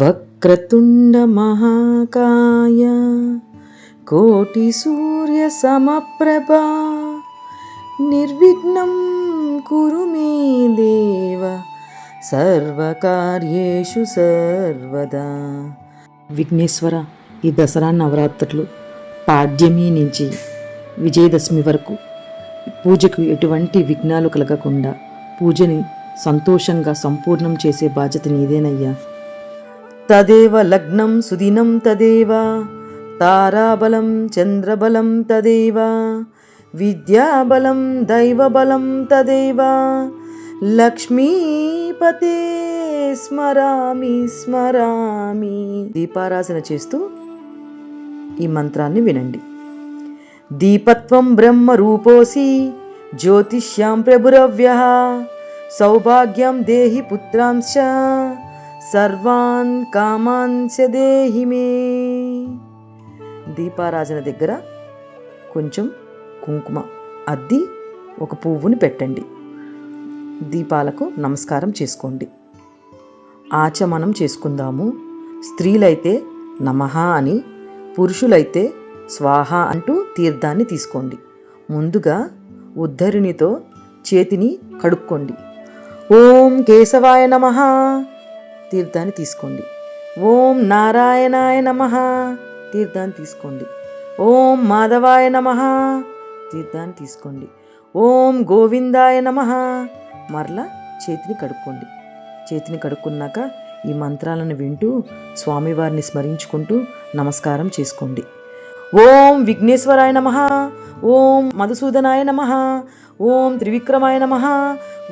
వక్రతుండమహాకాయ కోటిసూర్యసమప్రభా నిర్విఘ్నం కురు మే దేవ సర్వకార్యేషు సర్వదా. విఘ్నేశ్వర ఈ దసరా నవరాత్రులు పాడ్యమి నుంచి విజయదశమి వరకు పూజకు ఎటువంటి విఘ్నాలు కలగకుండా పూజని సంతోషంగా సంపూర్ణం చేసే బాధ్యత నీదేనయ్యా. తదేవ లగ్నం సుదినం తదేవ తారాబలం చంద్రబలం తదేవ విద్యాబలం దైవబలం తదేవ లక్ష్మీపతే స్మరామి స్మరామి దీపారాధన చేస్తూ ఈ మంత్రాన్ని వినండి. దీపత్వం బ్రహ్మ రూపోసి జ్యోతిష్యాం ప్రభురవ్య సౌభాగ్యం దేహి పుత్రాంశ సర్వాన్ కామాంశ దేహిమే దీపారాజన దగ్గర కొంచెం కుంకుమ అద్ది ఒక పువ్వుని పెట్టండి. దీపాలకు నమస్కారం చేసుకోండి. ఆచమనం చేసుకుందాము. స్త్రీలైతే నమః అని పురుషులైతే స్వాహ అంటూ తీర్థాన్ని తీసుకోండి. ముందుగా ఉద్ధరిణితో చేతిని కడుక్కోండి. ఓం కేశవాయ నమః. తీర్థాన్ని తీసుకోండి. ఓం నారాయణాయ నమ తీర్థాన్ని తీసుకోండి. ఓం మాధవాయ నమ తీర్థాన్ని తీసుకోండి. ఓం గోవిందాయ నమ మరలా చేతిని కడుక్కోండి. చేతిని కడుక్కున్నాక ఈ మంత్రాలను వింటూ స్వామివారిని స్మరించుకుంటూ నమస్కారం చేసుకోండి. ఓం విఘ్నేశ్వరాయ నమ ఓం మధుసూదనాయ నమ ఓం త్రివిక్రమాయ నమ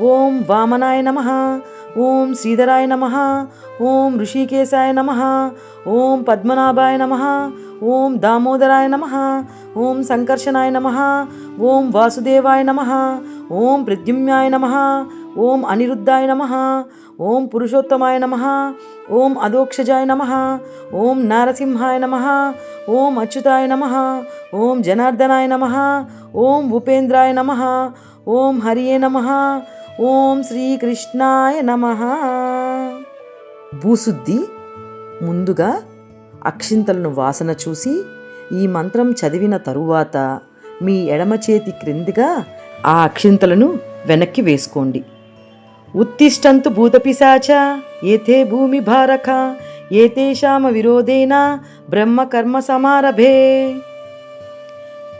ఓం వామనాయ నమ ఓం శ్రీధరాయ నమ ఓం ఋషికేశాయ నమ ఓం పద్మనాభాయ నమ ఓం దామోదరాయ నమ ఓం సంకర్షణాయ నమ ఓం వాసుదేవాయ నమ ఓం ప్రద్యుమ్నాయ నమ ఓం అనిరుద్ధాయ నమ ఓం పురుషోత్తమాయ నమ ఓం అదోక్షజాయ నమ ఓం నారసింహాయ నమ ఓం అచ్యుతాయ నమ ఓం జనార్దనాయ నమ ఓం ఉపేంద్రాయ నమ ఓం హరియే నమ ఓం శ్రీకృష్ణాయ నమ. భూశుద్ధి ముందుగా అక్షింతలను వాసన చూసి ఈ మంత్రం చదివిన తరువాత మీ ఎడమ చేతి క్రిందిగా ఆ అక్షింతలను వెనక్కి వేసుకోండి. ఉత్తిష్టంతు భూతపిశాచ ఏతే భూమి భారక ఏతేషామ విరోధేన బ్రహ్మ కర్మ సమారభే.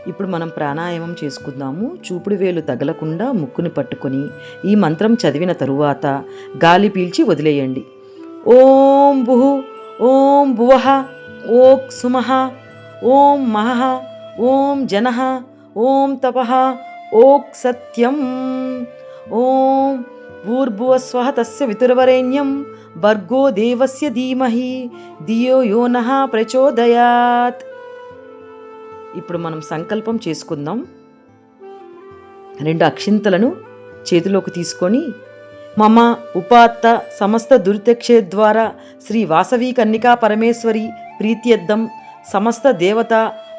ఇప్పుడు మనం ప్రాణాయామం చేసుకుందాము. చూపుడు వేలు తగలకుండా ముక్కుని పట్టుకొని ఈ మంత్రం చదివిన తరువాత గాలి పీల్చి వదిలేయండి. ఓం భుహు ఓం భువహ ఓక్ సుమహ ఓం మహ ఓం జనః ఓం తపః ఓక్ సత్యం. ఓం భూర్భువస్వః తస్య వితుర్వరేణ్యం భర్గో దేవస్య ధీమహి ధియో యో నః ప్రచోదయాత్. ఇప్పుడు మనం సంకల్పం చేసుకుందాం. రెండు అక్షింతలను చేతిలోకి తీసుకొని మమ ఉపాత్త సమస్త దుర్దక్షే ద్వారా శ్రీ వాసవి కన్నికా పరమేశ్వరి ప్రీత్యర్థం సమస్త దేవత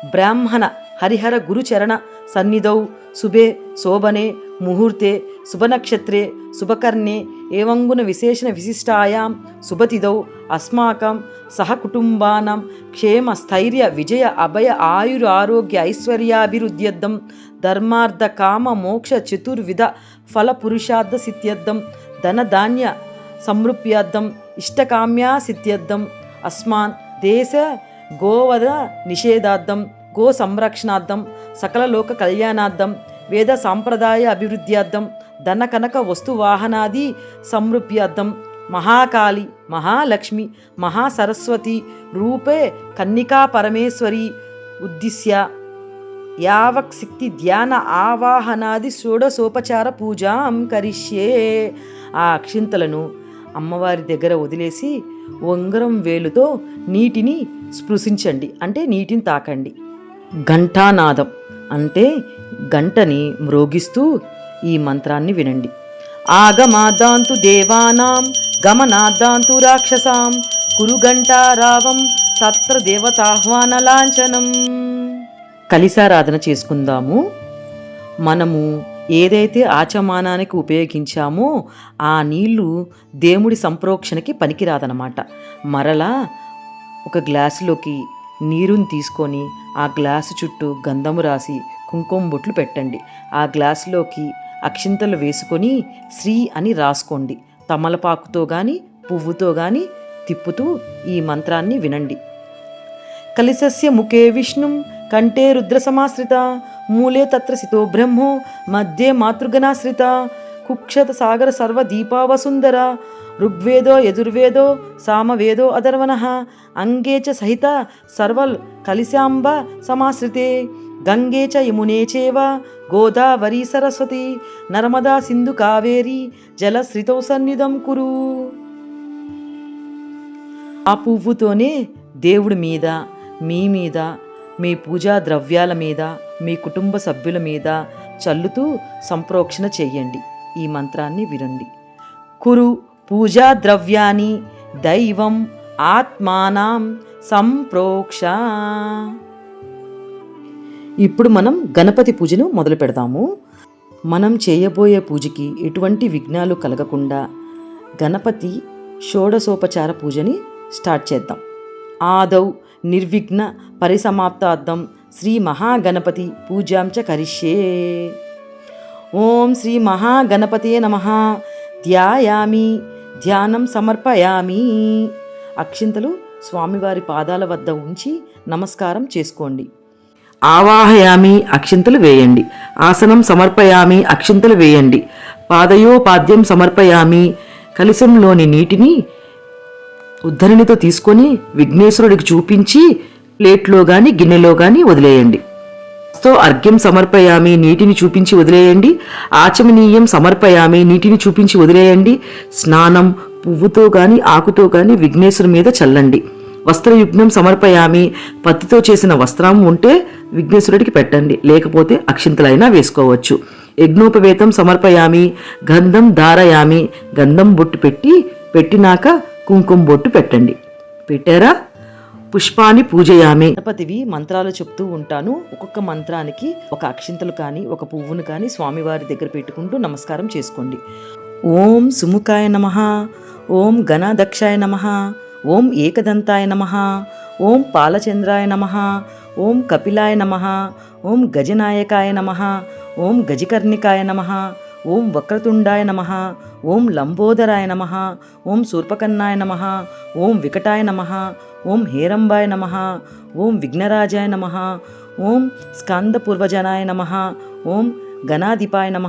బ్రాహ్మణ హరిహర గురుచరణ సన్నిధౌ శుభే శోభనే ముహూర్తే శుభనక్షత్రే శుభకర్ణే ఏవంగున విశేషణ విశిష్టాయాం శుభతిథౌ అస్మాకం సహకుటుంబానం క్షేమ స్థైర్య విజయ అభయ ఆయుర ఆరోగ్య ఐశ్వర్యాభివృద్ధ్యర్థం ధర్మార్థ కామ మోక్ష చతుర్విధ ఫల పురుషార్థ సిద్ధ్యర్థం ధనధాన్య సమృప్యార్థం ఇష్టకామ్యా సిద్ధ్యర్థం అస్మాన్ దేశ గోవద నిషేధార్థం గో సంరక్షణార్థం సకల లోక కళ్యాణార్థం వేద సాంప్రదాయ అభివృద్ధ్యార్థం ధనకనక కనక వస్తు వాహనాది సమృప్యార్థం మహాకాళి మహాలక్ష్మి మహాసరస్వతి రూపే కన్నికా పరమేశ్వరి ఉద్దిశ్య. యావక్ శక్తి ధ్యాన ఆవాహనాది షోడసోపచార పూజాం కరిష్యే. ఆ అక్షింతలను అమ్మవారి దగ్గర వదిలేసి ఉంగరం వేలుతో నీటిని స్పృశించండి. అంటే నీటిని తాకండి. ఘంటానాదం అంటే గంటని మ్రోగిస్తూ ఈ మంత్రాన్ని వినండి. ఆగమాదాంతు దేవానాం గమనాదాంతు రాక్షసాం కురుగంటారావం సత్ర తత్ర దేవతాహ్వాన లాంఛనం కలిసారాధన చేసుకుందాము. మనము ఏదైతే ఆచమానానికి ఉపయోగించామో ఆ నీళ్ళు దేవుడి సంప్రోక్షణకి పనికిరాదనమాట మరలా ఒక గ్లాసులోకి నీరుని తీసుకొని ఆ గ్లాసు చుట్టూ గంధము రాసి కుంకుమ బొట్లు పెట్టండి. ఆ గ్లాసులోకి అక్షింతలు వేసుకొని శ్రీ అని రాసుకోండి. తమలపాకుతో కానీ పువ్వుతో కానీ తిప్పుతూ ఈ మంత్రాన్ని వినండి. కలిసస్య ముఖే విష్ణుం కంఠే రుద్రసమాశ్రిత మూలే తత్ర సితో బ్రహ్మో మధ్యే మాతృగణాశ్రిత కుక్షత సాగర సర్వ దీపావసుందర ఋగ్వేదో యజుర్వేదో సామవేదో అధర్వణ అంగే చ సహిత సర్వల్ కలిశాంబ సమాశ్రితే. గంగే చ యమునే చేవ గోదావరి సరస్వతి నర్మదా సింధు కావేరి జలశ్రితౌ సన్నిధం కురు. ఆ పువ్వుతోనే దేవుడి మీద మీ మీద మీ పూజా ద్రవ్యాల మీద మీ కుటుంబ సభ్యుల మీద చల్లుతూ సంప్రోక్షణ చెయ్యండి ఈ మంత్రాన్ని వినండి. కురు పూజా ద్రవ్యాన్ని దైవం ఆత్మానం సంప్రోక్ష. ఇప్పుడు మనం గణపతి పూజను మొదలు పెడదాము. మనం చేయబోయే పూజకి ఎటువంటి విఘ్నాలు కలగకుండా గణపతి షోడసోపచార పూజని స్టార్ట్ చేద్దాం. ఆదౌ నిర్విఘ్న పరిసమాప్తార్థం శ్రీ మహాగణపతి పూజాంచ చ కరిష్యే. ఓం శ్రీ మహాగణపతే నమ. ధ్యాయామి ధ్యానం సమర్పయామి. అక్షింతలు స్వామివారి పాదాల వద్ద ఉంచి నమస్కారం చేసుకోండి. ఆవాహయామి అక్షింతలు వేయండి. ఆసనం సమర్పయామి అక్షింతలు వేయండి. పాదయోపాద్యం సమర్పయామి కలశంలోని నీటిని ఉద్ధరణితో తీసుకొని విఘ్నేశ్వరుడికి చూపించి ప్లేట్లో గాని గిన్నెలో గాని వదిలేయండి. తో అర్ఘ్యం సమర్పయామి నీటిని చూపించి వదిలేయండి. ఆచమనీయం సమర్పయామి నీటిని చూపించి వదిలేయండి. స్నానం పువ్వుతో కానీ ఆకుతో కానీ విఘ్నేశ్వరు మీద చల్లండి. వస్త్రయుగ్నం సమర్పయామి. పత్తితో చేసిన వస్త్రం ఉంటే విఘ్నేశ్వరుడికి పెట్టండి. లేకపోతే అక్షింతలైనా వేసుకోవచ్చు. యజ్ఞోపవేతం సమర్పయామి. గంధం ధారయామి. గంధం బొట్టు పెట్టి పెట్టినాక కుంకుమ బొట్టు పెట్టండి. పెట్టారా? పుష్పాన్ని పూజయామి. గణపతివి మంత్రాలు చెప్తూ ఉంటాను. ఒక్కొక్క మంత్రానికి ఒక అక్షింతలు కానీ ఒక పువ్వును కానీ స్వామివారి దగ్గర పెట్టుకుంటూ నమస్కారం చేసుకోండి. ఓం సుముఖాయ నమ. ఓం గణదక్షాయ నమ. ఓం ఏకదంతాయ నమ ఓం పాలచంద్రాయ నమ ఓం కపిలాయ నమ ఓం గజనాయకాయ నమ ఓం గజకర్ణికాయ నమ ఓం వక్రతుండాయ నమ ఓం లంబోదరాయ నమ ఓం శూర్పకన్నాయ నమ ఓం వికటాయ నమ ఓం హేరంబాయ నమ ఓం విఘ్నరాజాయ నమ ఓం స్కందపూర్వజనాయ నమ ఓం గణాధిపాయ నమ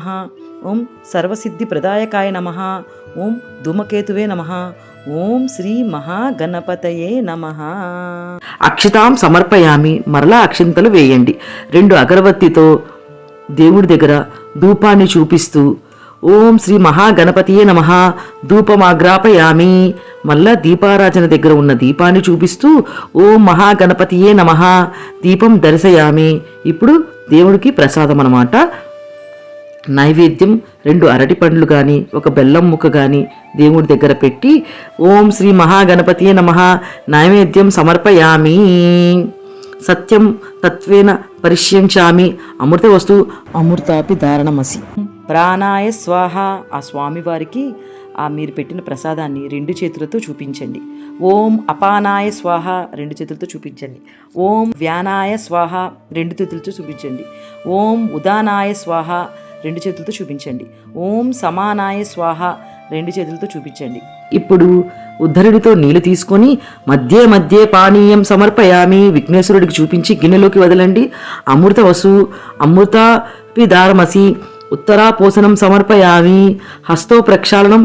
ఓం సర్వసిద్ధిప్రదాయకాయ నమ ఓం ధూమకేతువే నమ ఓం శ్రీ మహాగణపతయే నమ. అక్షితాం సమర్పయామి మరలా అక్షింతలు వేయండి. రెండు అగరబత్తితో దేవుడి దగ్గర ధూపాన్ని చూపిస్తూ ఓం శ్రీ మహాగణపతియే నమ ధూపమాగ్రాపయామి. మళ్ళా దీపారాజన దగ్గర ఉన్న దీపాన్ని చూపిస్తూ ఓం మహాగణపతియే నమ దీపం దర్శయామి. ఇప్పుడు దేవుడికి ప్రసాదం అన్నమాట. నైవేద్యం రెండు అరటి పండ్లు కానీ ఒక బెల్లం ముక్క కానీ దేవుడి దగ్గర పెట్టి ఓం శ్రీ మహాగణపతి నమ నైవేద్యం సమర్పయామి. సత్యం తత్వేన పరిష్యంచామి. అమృత వస్తు అమృతాపి ధారణమసి. ప్రాణాయ స్వాహ. ఆ స్వామివారికి ఆ మీరు పెట్టిన ప్రసాదాన్ని రెండు చేతులతో చూపించండి. ఓం అపానాయ స్వాహ. రెండు చేతులతో చూపించండి. ఓం వ్యానాయ స్వాహ. రెండు చేతులతో చూపించండి. ఓం ఉదానాయ స్వాహ. రెండు చేతులతో చూపించండి. ఓం సమానాయ స్వాహ రెండు చేతులతో చూపించండి. ఇప్పుడు ఉద్ధరుడితో నీళ్ళు తీసుకొని మధ్య మధ్య పానీయం సమర్పయామి. విఘ్నేశ్వరుడికి చూపించి గిన్నెలోకి వదలండి. అమృత వసు అమృత పిదారమసి ఉత్తరాపోసనం సమర్పయామి. హస్తో ప్రక్షాళనం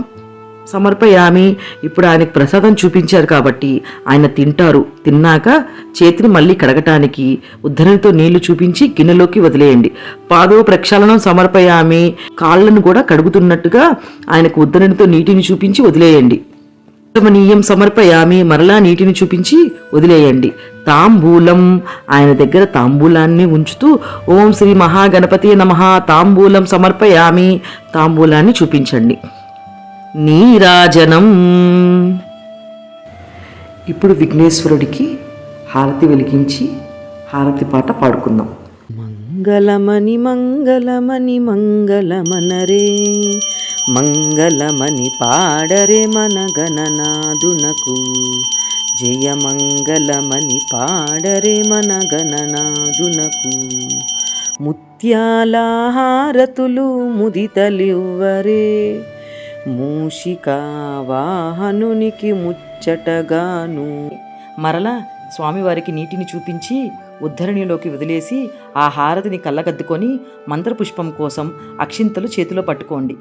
సమర్పయామి. ఇప్పుడు ఆయనకు ప్రసాదం చూపించారు కాబట్టి ఆయన తింటారు. తిన్నాక చేతిని మళ్ళీ కడగటానికి ఉద్ధరణితో నీళ్ళు చూపించి గిన్నెలోకి వదిలేయండి. పాదో ప్రక్షాళనం సమర్పయామి. కాళ్ళను కూడా కడుగుతున్నట్టుగా ఆయనకు ఉద్ధరణితో నీటిని చూపించి వదిలేయండి. ఉత్తమనీయం సమర్పయామి. మరలా నీటిని చూపించి వదిలేయండి. తాంబూలం. ఆయన దగ్గర తాంబూలాన్ని ఉంచుతూ ఓం శ్రీ మహాగణపతి నమ. తాంబూలం సమర్పయామి. తాంబూలాన్ని చూపించండి. నీరాజనం. ఇప్పుడు విఘ్నేశ్వరుడికి హారతి వెలిగించి హారతి పాట పాడుకుందాం. మంగళ మంగళమణి మంగళమణి మంగళమనరే. మంగళమణి పాడరే మన గణనాదునకు జయ మంగళమణి పాడరే మన గణనాదునకు ముత్యాలహారతులు ముదితలివ్వరే. మూషికావాహనునికి ముచ్చటగాను. మరలా స్వామివారికి నీటిని చూపించి ఉద్ధరణిలోకి వదిలేసి ఆ హారతిని కళ్ళగద్దుకొని మంత్రపుష్పం కోసం అక్షింతలు చేతిలో పట్టుకోండి.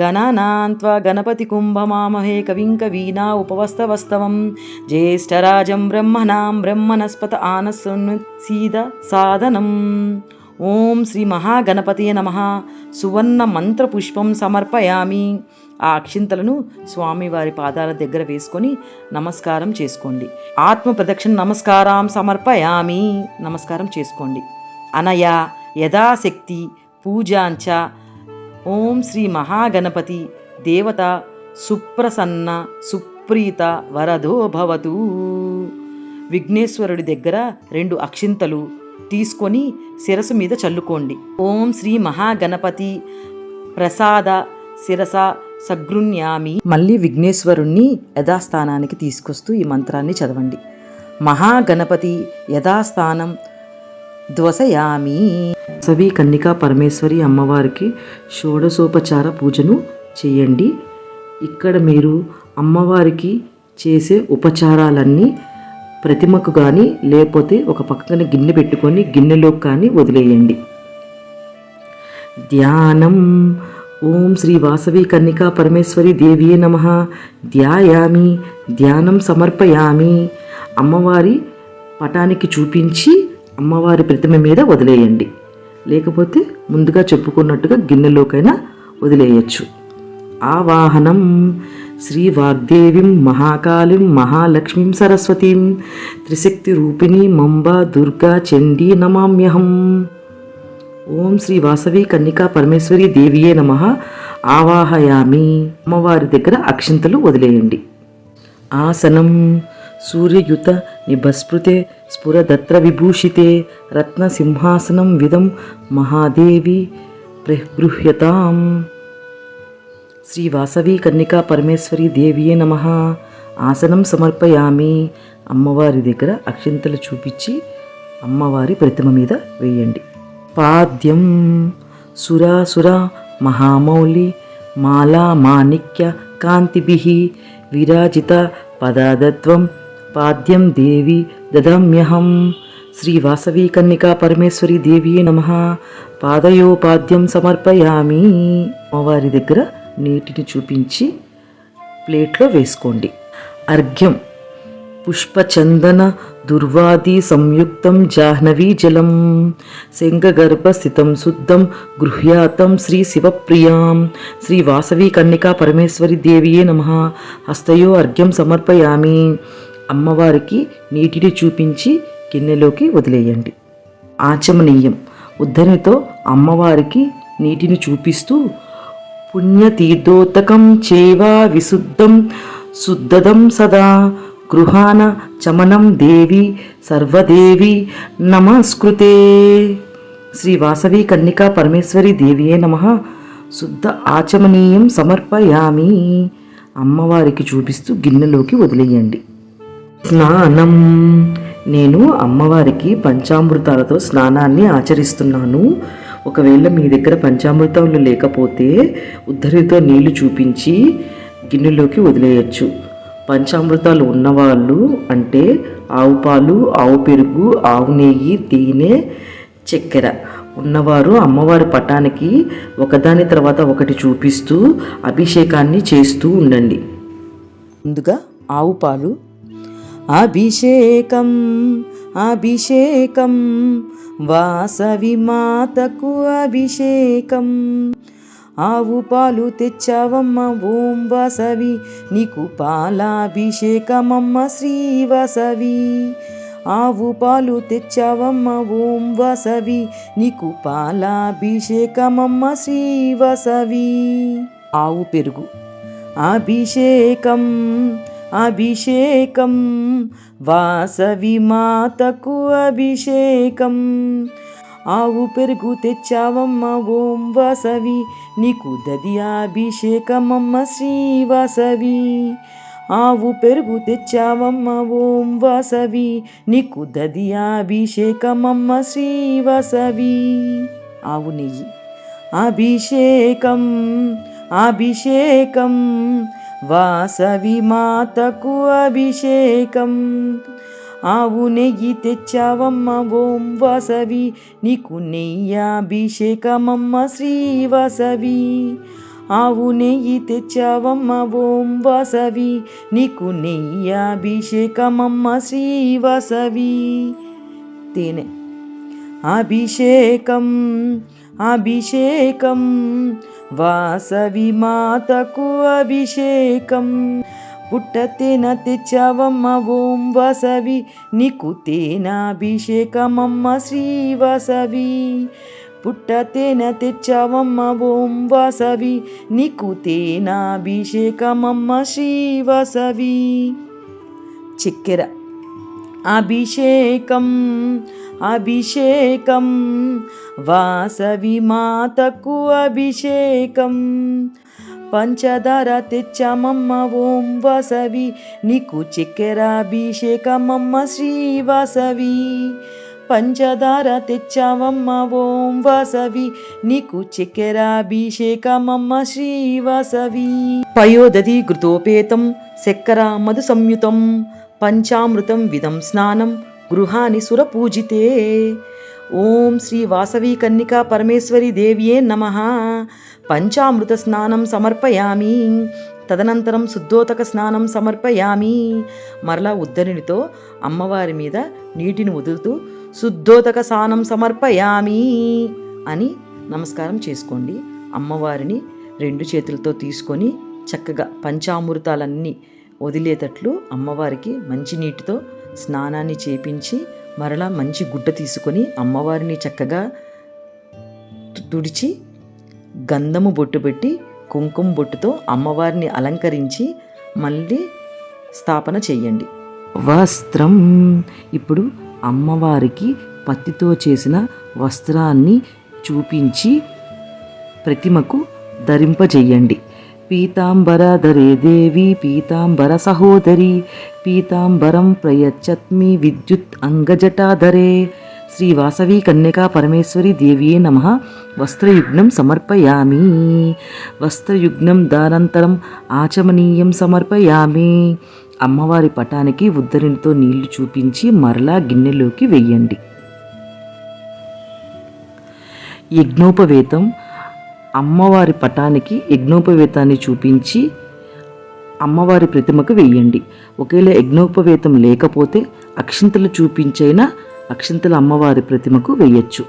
గణనాన్త్వ గణపతి కుంభమామహే కవిం కవీనా ఉపవస్తవస్తవం. జ్యేష్ఠరాజం బ్రహ్మణాం బ్రహ్మణస్పత ఆనస్సు సీద సాధనం. ఓం శ్రీ మహాగణపతియ నమ. సువర్ణ మంత్రపుష్పం సమర్పయామి. ఆ అక్షింతలను స్వామివారి పాదాల దగ్గర వేసుకొని నమస్కారం చేసుకోండి. ఆత్మ ప్రదక్షిణ నమస్కారం సమర్పయామి నమస్కారం చేసుకోండి. అనయ యథాశక్తి పూజాంచ ఓం శ్రీ మహాగణపతి దేవత సుప్రసన్న సుప్రీత వరదో భవతు. విఘ్నేశ్వరుడి దగ్గర రెండు అక్షింతలు తీసుకొని శిరసు మీద చల్లుకోండి. ఓం శ్రీ మహాగణపతి ప్రసాద శిరస సగృణ్యామి మళ్ళీ విఘ్నేశ్వరుణ్ణి యథాస్థానానికి తీసుకొస్తూ ఈ మంత్రాన్ని చదవండి. మహాగణపతి యథాస్థానం ధ్వసయామి. సవి కన్నికా పరమేశ్వరి అమ్మవారికి షోడశోపచార పూజను చేయండి. ఇక్కడ మీరు అమ్మవారికి చేసే ఉపచారాలన్నీ ప్రతిమకు కానీ లేకపోతే ఒక పక్కన గిన్నె పెట్టుకొని గిన్నెలోకి కానీ వదిలేయండి. ధ్యానం ఓం శ్రీ వాసవి కన్నికా పరమేశ్వరి దేవియే నమ. ధ్యాయామి ధ్యానం సమర్పయామి. అమ్మవారి పటానికి చూపించి అమ్మవారి ప్రతిమ మీద వదిలేయండి. లేకపోతే ముందుగా చెప్పుకున్నట్టుగా గిన్నెలోకైనా వదిలేయచ్చు. ఆవాహనం. శ్రీ వాగ్దేవిం మహాకాళిం మహాలక్ష్మీం సరస్వతీం. త్రిశక్తి రూపిణి మంబ దుర్గా చండీ నమామ్యహం. ఓం శ్రీ వాసవి కన్నికా పరమేశ్వరి దేవియే నమ. ఆవాహయామి. అమ్మవారి దగ్గర అక్షింతలు వదిలేయండి. ఆసనం. సూర్యయుత నిభస్పృతే స్ఫురదత్ర విభూషితే రత్నసింహాసనం విదం మహాదేవి ప్రగృహ్యతాం శ్రీ వాసవి కన్నికా పరమేశ్వరి దేవియే నమ. ఆసనం సమర్పయామి. అమ్మవారి దగ్గర అక్షింతలు చూపించి అమ్మవారి ప్రతిమ మీద వేయండి. పాద్యం. సురాసుర మహామౌలి మాలా మాణిక్య కాంతిభి విరాజిత పదాదత్వం పాద్యం దేవి దదామ్యహం. శ్రీ వాసవి కన్నికా పరమేశ్వరి దేవి నమ. పాదయోపాద్యం సమర్పయామి. అమ్మవారి దగ్గర నీటిని చూపించి ప్లేట్లో వేసుకోండి. అర్ఘ్యం. పుష్పచందన దుర్వాది సంయుక్తం జాహ్నవీ జలం శంఖగర్భస్థితం శుద్ధం గృహ్యాతం శ్రీ శివప్రియాం శ్రీ వాసవి కన్నికా పరమేశ్వరి దేవియే నమ హస్తయో అర్ఘ్యం సమర్పయామి అమ్మవారికి నీటిని చూపించి గిన్నెలోకి వదిలేయండి. ఆచమనీయం. ఉద్ధరితో అమ్మవారికి నీటిని చూపిస్తూ పుణ్యతీర్థోతకం చేవా విశుద్ధం శుద్ధదం సదా గృహాన చమనం దేవి సర్వదేవి నమస్కృతే. శ్రీ వాసవి కన్నికా పరమేశ్వరి దేవియే నమ. శుద్ధ ఆచమనీయం సమర్పయామి. అమ్మవారికి చూపిస్తూ గిన్నెలోకి వదిలేయండి. స్నానం. నేను అమ్మవారికి పంచామృతాలతో స్నానాన్ని ఆచరిస్తున్నాను. ఒకవేళ మీ దగ్గర పంచామృతాలు లేకపోతే ఉద్ధరితో నీళ్ళు చూపించి గిన్నెలోకి వదిలేయచ్చు. పంచామృతాలు ఉన్నవాళ్ళు అంటే ఆవు పాలు ఆవు పెరుగు ఆవు నెయ్యి తేనె చక్కెర. ఉన్నవారు అమ్మవారి పటానికి ఒకదాని తర్వాత ఒకటి చూపిస్తూ అభిషేకాన్ని చేస్తూ ఉండండి. ముందుగా ఆవు పాలు. అభిషేకం అభిషేకం వాసవి మాతకు అభిషేకం. ఆవు పాలు తెచ్చావమ్మ ఓం వసవి. నీకు పాలాభిషేకమమ్మ శ్రీ వసవి. ఆవు పాలు తెచ్చావమ్మ ఓం వసవి. నీకు పాలాభిషేకమమ్మ శ్రీ వసవి. ఆవు పెరుగు. అభిషేకం అభిషేకం. వాసవి మాతకు అభిషేకం. ఆవు పెరుగు తెచ్చావమ్మ ఓం వాసవి. నీకు దది అభిషేకమమ్మ శ్రీ ఆవు పెరుగు తెచ్చావమ్మ ఓం వాసవి. నీకు దది అభిషేకమమ్మ శ్రీ ఆవు నెయ్యి. అభిషేకం అభిషేకం వాసవి మాతకు అభిషేకం. ఆవు నెయ్యి తెచ్చావమ్మ ఓం వాసవి. నీకు నెయ్యాభిషేకమమ్మ శ్రీ వాసవి. ఆవు నెయ్యి తెచ్చావమ్మ ఓం వాసవి. నీకు నెయ్యాభిషేకమమ్మ శ్రీ వాసవి. తేనె. అభిషేకం అభిషేకం. వాసవి మాతకు అభిషేకం. పుట్టతేన తెచ్చావమ్మ ఓం వాసవి. నీకు తేనాభిషేకమమ్మ శ్రీ వాసవి. పుట్టతేన తెచ్చావమ్మ ఓం వాసవి. నీకు తేనాభిషేకమమ్మ శ్రీ వాసవి. చక్కెర. అభిషేకం అభిషేకం. వాసవి మాతకు అభిషేకం. పంచదార తెచ్చామమ్మ ఓం వాసవి. నీకు చెక్కెరాభిషేకమమ్మ శ్రీ వాసవి. పంచదార తెచ్చావమ్మ ఓం వాసవి. నీకు చెక్కెరాభిషేకమమ్మ శ్రీ వాసవి. పయోదధి ఘృతోపేతం శక్కర మధు సంయుతం పంచామృతం విధం స్నానం గృహాని సురపూజితే. ఓం శ్రీ వాసవి కన్నికా పరమేశ్వరి దేవ్యే నమ. పంచామృత స్నానం సమర్పయామి. తదనంతరం శుద్ధోతక స్నానం సమర్పయామి. మరలా ఉద్దరినితో అమ్మవారి మీద నీటిని వదులుతూ శుద్ధోతక స్నానం సమర్పయామి అని నమస్కారం చేసుకోండి. అమ్మవారిని రెండు చేతులతో తీసుకొని చక్కగా పంచామృతాలన్నీ వదిలేటట్లు అమ్మవారికి మంచి నీటితో స్నానాన్ని చేపించి మరలా మంచి గుడ్డ తీసుకొని అమ్మవారిని చక్కగా తుడిచి గంధము బొట్టు పెట్టి కుంకుమ బొట్టుతో అమ్మవారిని అలంకరించి మళ్ళీ స్థాపన చెయ్యండి వస్త్రం. ఇప్పుడు అమ్మవారికి పత్తితో చేసిన వస్త్రాన్ని చూపించి ప్రతిమకు ధరింపజేయండి. పీతాంబరధరే దేవి పీతాంబర సహోదరి పీతాంబరం ప్రయచ్చత్మి విద్యుత్ అంగజటాధరే శ్రీ వాసవి కన్యకా పరమేశ్వరి దేవియే నమ వస్త్రయుగ్నం సమర్పయామి వస్త్రయుగ్నం దానంతరం ఆచమనీయం సమర్పయామి అమ్మవారి పటానికి ఉద్దరినితో నీళ్ళు చూపించి మరలా గిన్నెలోకి వెయ్యండి యజ్ఞోపవేతం అమ్మవారి పటానికి యజ్ఞోపవేతాన్ని చూపించి అమ్మవారి ప్రతిమకు వెయ్యండి ఒకవేళ యజ్ఞోపవేతం లేకపోతే అక్షింతలు చూపించైనా అక్షింతలు అమ్మవారి ప్రతిమకు వేయచ్చు.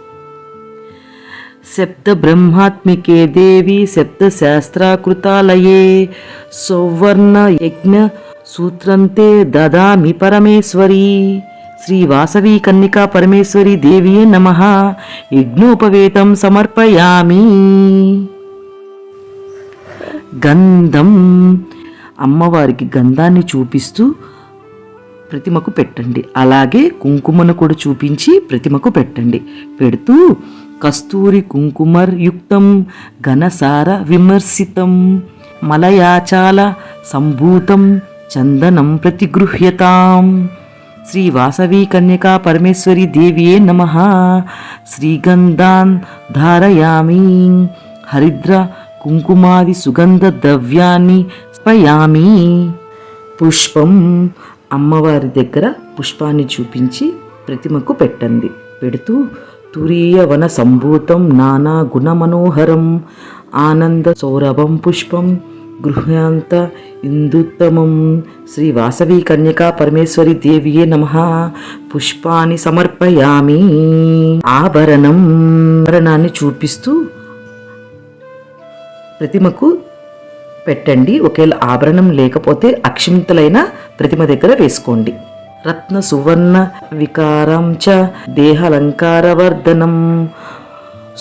శబ్ద బ్రహ్మాత్మికే దేవి శబ్ద శాస్త్రాకృతాలయే సౌవర్ణ యజ్ఞ సూత్రంతే దదామి పరమేశ్వరి. శ్రీ వాసవి కన్నికా పరమేశ్వరి దేవియే నమ. యజ్ఞోపవేతం సమర్పయామి. గంధం. అమ్మవారికి గంధాన్ని చూపిస్తూ ప్రతిమకు పెట్టండి. అలాగే కుంకుమను కూడా చూపించి ప్రతిమకు పెట్టండి. పెడుతూ కస్తూరి కుంకుమర్ యుక్తం ఘనసార విమర్శితం మలయాచాల సంభూతం చందనం ప్రతిగృహ్యతాం. శ్రీ వాసవి కన్యకా పరమేశ్వరి దేవియే నమ శ్రీగంధాన్ ధారయామి హరిద్ర కుంకుమాది సుగంధ ద్రవ్యాన్ని స్పయామి పుష్పం అమ్మవారి దగ్గర పుష్పాన్ని చూపించి ప్రతిమకు పెట్టండి. పెడుతూ తురీయ వన సంభూతం నానా గుణమనోహరం ఆనంద సౌరభం పుష్పం గృహాంత ఇందుత్తమం. శ్రీ వాసవి కన్యకా పరమేశ్వరి దేవియే నమ. పుష్పాన్ని సమర్పయామి. ఆభరణం. ఆభరణాన్ని చూపిస్తూ ప్రతిమకు పెట్టండి. ఒకవేళ ఆభరణం లేకపోతే అక్షింతలైన ప్రతిమ దగ్గర వేసుకోండి. రత్న సువర్ణ వికారం చ దేహాలంకారవర్ధనం.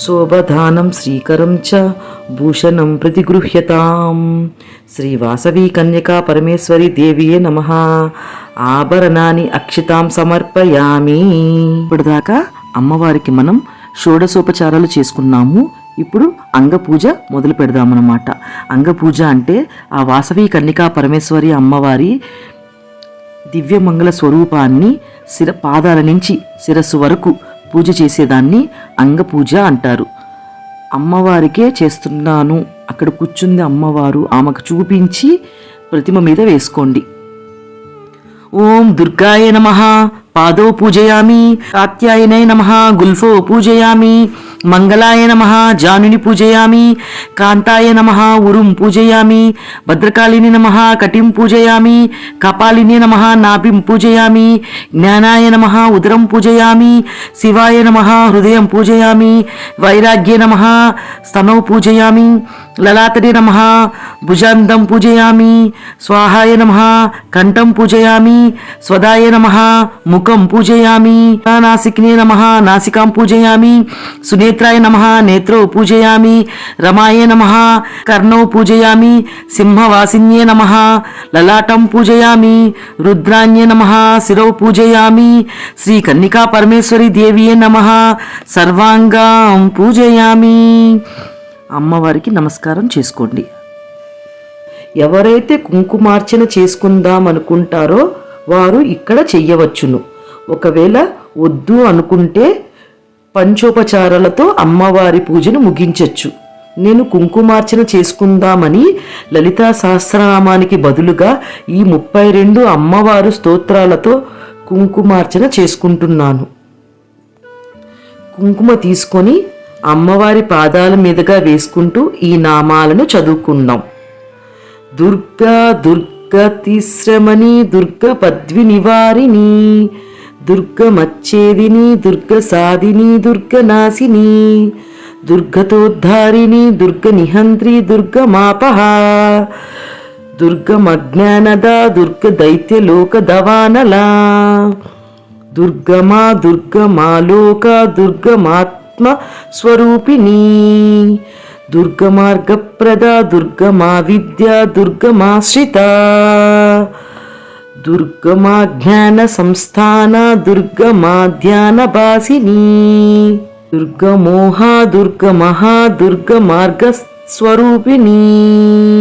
శోభధానం శ్రీకరం చ భూషణం ప్రతిగృహ్యతాం. శ్రీ వాసవి కన్యకా పరమేశ్వరి దేవియే నమ. ఆభరణాన్ని అక్షితాం సమర్పయామి. ఇప్పటిదాకా అమ్మవారికి మనం షోడశోపచారాలు చేసుకున్నాము. ఇప్పుడు అంగపూజ మొదలు పెడదామన్నమాట. అంగపూజ అంటే ఆ వాసవి కన్నికా పరమేశ్వరి అమ్మవారి దివ్యమంగళ స్వరూపాన్ని శిర పాదాల నుంచి శిరస్సు వరకు పూజ చేసేదాన్ని అంగపూజ అంటారు. అమ్మవారికే చేస్తున్నాను. అక్కడ కూర్చుంది అమ్మవారు. ఆమెకు చూపించి ప్రతిమ మీద వేసుకోండి. ఓం దుర్గాయ నమ. పాదో పూజయామి కాత్యాయనై నమ గుల్ఫో పూజయామి మంగళాయ నమ జానుని పూజయామి కాంతాయ నమ ఉరుం పూజయామి భద్రకాళిని నమ కటిం పూజయామి కపాలిని నమ నాభిం పూజయామి జ్ఞానాయ నమ ఉదరం పూజయామి శివాయ నమ హృదయం పూజయామి వైరాగ్య నమ స్తనౌ పూజయామి లలాతరి నమ భుజాంతం పూజయామి స్వాహాయ నమ కంఠం పూజయామి స్వదాయ నమ ముఖ పూజయామి. నాసికినే నమ నాసికాం పూజయామి. సునేత్రాయ నమ నేత్రో పూజయామి. రమాయ నమ కర్ణౌ పూజయామి. సింహవాసిన్యే నమ లలాటం పూజయామి. రుద్రాణ్య నమ శిరౌ పూజయామి. శ్రీ కన్నికా పరమేశ్వరి దేవియే నమ సర్వాంగాం పూజయామి. అమ్మవారికి నమస్కారం చేసుకోండి. ఎవరైతే కుంకుమార్చన చేసుకుందాం అనుకుంటారో వారు ఇక్కడ చెయ్యవచ్చును. ఒకవేళ వద్దు అనుకుంటే పంచోపచారాలతో అమ్మవారి పూజను ముగించచ్చు. నేను కుంకుమార్చన చేసుకుందామని లలితా సహస్రనామానికి బదులుగా ఈ ముప్పై రెండు అమ్మవారు స్తోత్రాలతో కుంకుమార్చన చేసుకుంటున్నాను. కుంకుమ తీసుకొని అమ్మవారి పాదాల మీదుగా వేసుకుంటూ ఈ నామాలను చదువుకుందాం. దుర్గా దుర్గతిశ్రమణి దుర్గ పద్వి నివారిణి దుర్గమచ్చేదిని దుర్గ సాధిని దుర్గ నాశిని దుర్గతోద్ధారిణి దుర్గ నిహంత్రి దుర్గమాపహ దుర్గమజ్ఞానద దుర్గ దైత్యలోక దవానలా దుర్గమా దుర్గమాలోక దుర్గమాత్మ స్వరూపిణి దుర్గమార్గప్రద దుర్గమా విద్య దుర్గమాశ్రిత దుర్గమా జ్ఞాన సంస్థాన దుర్గమా ధ్యాన భాసిని దుర్గమోహ దుర్గమహా దుర్గమార్గ స్వరూపిణి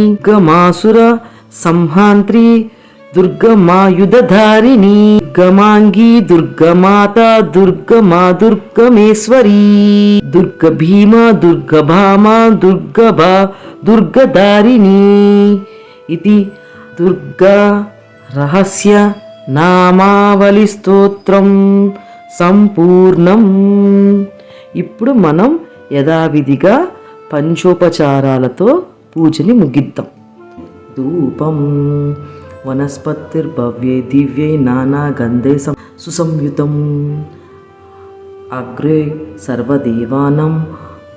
దుర్గమాసుర సంహాంత్రి దుర్గమాయుధారిణి దుర్గమాంగి దుర్గమాత దుర్గమా దుర్గమేశ్వరీ. దుర్గ భీమ దుర్గభామ దుర్గభా దుర్గదారిణి ఇది దుర్గా రహస్య నామావళి స్తోత్రం సంపూర్ణం. ఇప్పుడు మనం యథావిధిగా పంచోపచారాలతో పూజని ముగిద్దాం. ధూపం వనస్పతిర్భవ్యై దివ్యై నానాగంధై సం- సుసంయుతం. అగ్రే సర్వదేవానం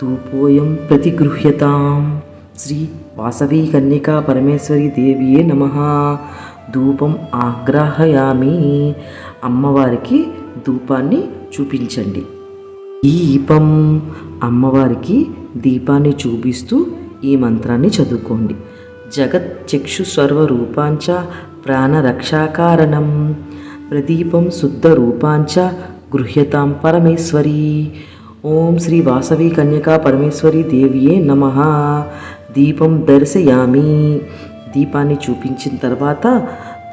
ధూపోయం ప్రతిగృహ్యతాం. శ్రీ వాసవి కన్యకా పరమేశ్వరి దేవియే నమ. ధూపం ఆగ్రహయామి. అమ్మవారికి ధూపాన్ని చూపించండి. దీపం అమ్మవారికి దీపాన్ని చూపిస్తూ ఈ మంత్రాన్ని చదువుకోండి. జగత్ చక్షు స్వరూపాంచ ప్రాణరక్షాకారణం ప్రదీపం శుద్ధ రూపాంచ గృహ్యతాం పరమేశ్వరి. ఓం శ్రీ వాసవి కన్యకా పరమేశ్వరి దేవియే నమ. దీపం దర్శయామి. దీపాన్ని చూపించిన తర్వాత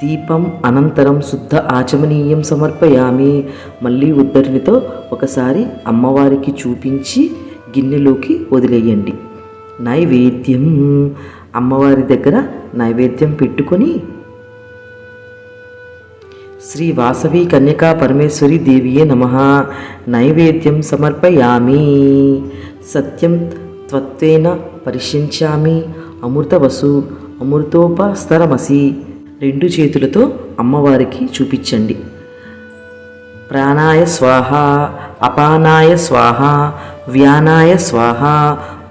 దీపం అనంతరం శుద్ధ ఆచమనీయం సమర్పయామి. మళ్ళీ ఉద్దరినితో ఒకసారి అమ్మవారికి చూపించి గిన్నెలోకి వదిలేయండి. నైవేద్యం. అమ్మవారి దగ్గర నైవేద్యం పెట్టుకొని శ్రీ వాసవి కన్యకా పరమేశ్వరి దేవియే నమ. నైవేద్యం సమర్పయామి. సత్యం త్వత్వేన పరిశించామి. అమృతవసు అమృతోపస్తరమసి రెండు చేతులతో అమ్మవారికి చూపించండి. ప్రాణాయ స్వాహ అపానాయ స్వాహ వ్యానాయ స్వాహ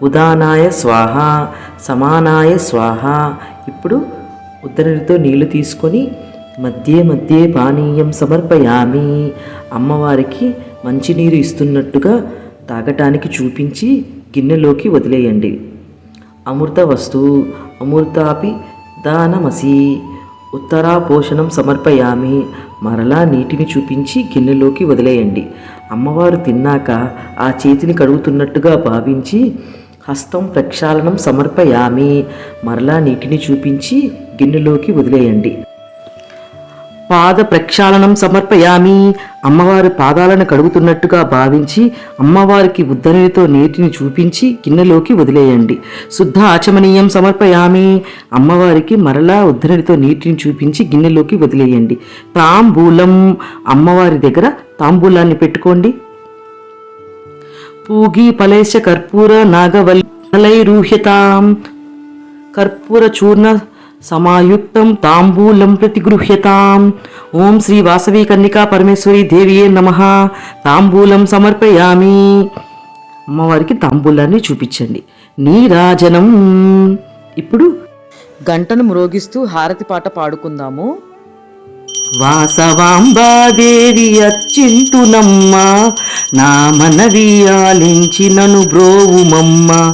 ఉదానాయ స్వాహ సమానాయ స్వాహ. ఇప్పుడు ఉద్దరితో నీళ్ళు తీసుకొని మధ్య మధ్య పానీయం సమర్పయామి. అమ్మవారికి మంచినీరు ఇస్తున్నట్టుగా తాగటానికి చూపించి గిన్నెలోకి వదిలేయండి. అమృత వస్తువు అమృతాపి దానమసి. ఉత్తరా పోషణం సమర్పయామి. మరలా నీటిని చూపించి గిన్నెలోకి వదిలేయండి. అమ్మవారు తిన్నాక ఆ చేతిని కడుగుతున్నట్టుగా భావించి హస్తం ప్రక్షాళనం సమర్పయామి. మరలా నీటిని చూపించి గిన్నెలోకి వదిలేయండి. పాద ప్రక్షాళనం సమర్పయామి. అమ్మవారి పాదాలను కడుగుతున్నట్టుగా భావించి అమ్మవారికి ఉద్దరితో నీటిని చూపించి గిన్నెలోకి వదిలేయండి. శుద్ధ ఆచమనీయం సమర్పయామి. అమ్మవారికి మరలా ఉద్ధరణితో నీటిని చూపించి గిన్నెలోకి వదిలేయండి. తాంబూలం. అమ్మవారి దగ్గర తాంబూలాన్ని పెట్టుకోండి. పూగి పలేశ కర్పూర నాగవల్లైరూహ్యతాం కర్పూర చూర్ణ సమాయుక్తం తాంబూలం ప్రతిగృహ్యతాం. ఓం శ్రీ వాసవి కన్నికా పరమేశ్వరి దేవియే నమ. తాంబూలం సమర్పయామి. అమ్మవారికి తాంబూలాన్ని చూపించండి. నీరాజనం. ఇప్పుడు గంటను మ్రోగిస్తూ హారతి పాట పాడుకుందాము. వాసవాంబాదేవి అచ్చింతునమ్మ నా మనవి ఆలించినను బ్రోవుమమ్మ.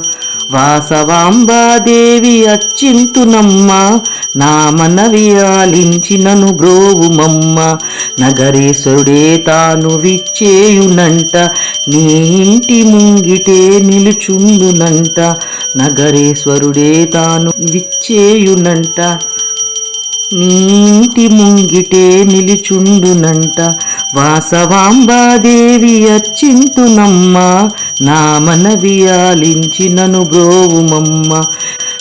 వాసవాంబాదేవి అచ్చింతునమ్మ నా మనవి ఆలించినను బ్రోవుమమ్మ. నగరేశ్వరుడే తాను విచ్చేయునంట నీ ఇంటి ముంగిటే నిలుచుండునంట నగరేశ్వరుడే తాను విచ్చేయునంట. నీటి ముంగిటే నిలిచుండునంట. వాసవాంబాదేవి అచ్చింతునమ్మ. నా మనవి ఆలించినను బ్రోవుమమ్మ.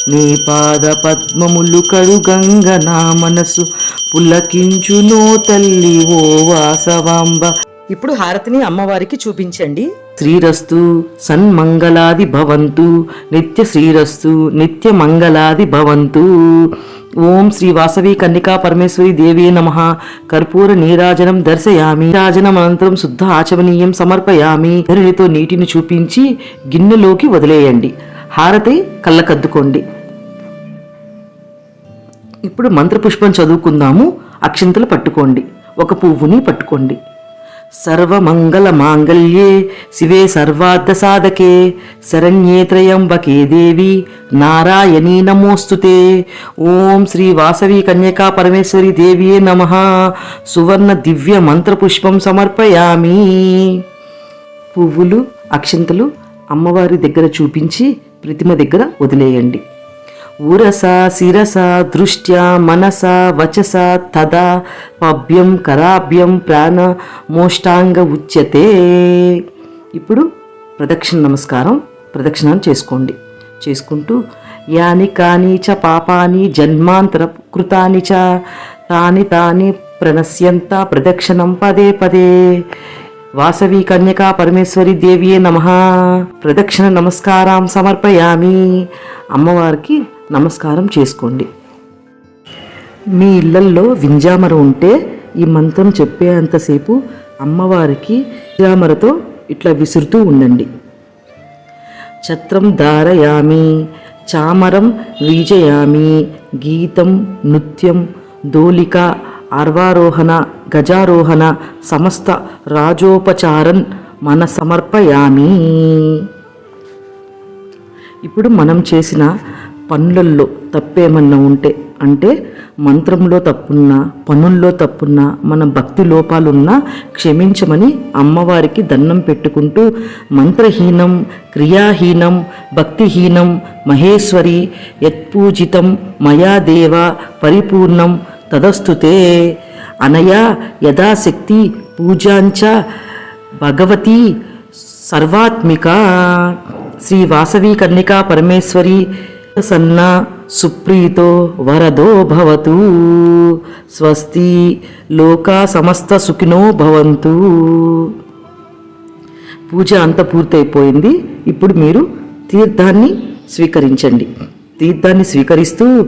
నీ పాద పద్మములు కడుగంగ నా మనసు పులకించునో తల్లి ఓ వాసవాంబ. ఇప్పుడు హారతిని అమ్మవారికి చూపించండి. శ్రీరస్తు సన్మంగళాది భవంతు నిత్య శ్రీరస్తు నిత్య మంగళాది భవంతు. ఓం శ్రీ వాసవి కన్నికా పరమేశ్వరి దేవి నమ. కర్పూర నీరాజనం దర్శయామి. నీరాజనం అనంతరం శుద్ధ ఆచమనీయం సమర్పయామి. ధరణితో నీటిని చూపించి గిన్నెలోకి వదిలేయండి. హారతి కళ్ళకద్దుకోండి. ఇప్పుడు మంత్రపుష్పం చదువుకుందాము. అక్షింతలు పట్టుకోండి. ఒక పువ్వుని పట్టుకోండి. సర్వమంగళ మాంగళ్యే శివే సర్వార్థ సాధకే శరణ్యే త్రయంబకే దేవి నారాయణీ నమోస్తుతే. ఓం శ్రీ వాసవి కన్యకా పరమేశ్వరి దేవియే నమ. సువర్ణ దివ్య మంత్రపుష్పం సమర్పయామి. పువ్వులు అక్షంతలు అమ్మవారి దగ్గర చూపించి ప్రతిమ దగ్గర వదిలేయండి. ఉరస శిరస దృష్ట్యా మనస వచస తదా పభ్యం కరాభ్యం ప్రాణ మోష్టాంగ ఉచ్యతే. ఇప్పుడు ప్రదక్షిణ నమస్కారం ప్రదక్షిణం చేసుకోండి. చేసుకుంటూ యాని కాని చ పాపాని జన్మాంతర కృతాని చ తాని తాని ప్రణశ్యంత ప్రదక్షిణం పదే పదే. వాసవి కన్యకా పరమేశ్వరి దేవియే నమ. ప్రదక్షిణ నమస్కారం సమర్పయామి. అమ్మవారికి నమస్కారం చేసుకోండి. మీ ఇళ్ళల్లో వింజామర ఉంటే ఈ మంత్రం చెప్పేంతసేపు అమ్మవారికి వింజామరతో ఇట్లా విసురుతూ ఉండండి. ఛత్రం ధారయామి చామరం వీజయామి గీతం నృత్యం దోలిక అర్వారోహణ గజారోహణ సమస్త రాజోపచారన్ మన సమర్పయామి ఇప్పుడు మనం చేసిన పనులల్లో తప్పేమన్నా ఉంటే అంటే మంత్రంలో తప్పున్నా పనుల్లో తప్పున్నా మన భక్తి లోపాలున్నా క్షమించమని అమ్మవారికి దండం పెట్టుకుంటూ మంత్రహీనం క్రియాహీనం భక్తిహీనం మహేశ్వరి యత్పూజితం మయా దేవ పరిపూర్ణం తదస్తుతే. అనయా యథాశక్తి పూజాంచ భగవతి సర్వాత్మిక. శ్రీ వాసవి కన్నికా పరమేశ్వరి. సన్న సుప్రీతో వరదో భవతు స్వస్తి లోకా సమస్త సుఖినో భవంతు. పూజ అంతా పూర్తయిపోయింది. ఇప్పుడు మీరు తీర్థాన్ని స్వీకరించండి. తీర్థాన్ని స్వీకరిస్తూ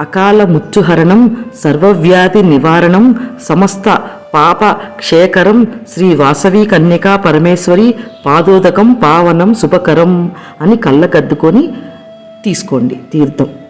అకాల ముచ్చుహరణం సర్వవ్యాధి నివారణం సమస్త పాప క్షేకరం శ్రీ వాసవి కన్యకా పరమేశ్వరి పాదోదకం పావనం శుభకరం అని కళ్ళకద్దుకొని తీసుకోండి తీర్థం.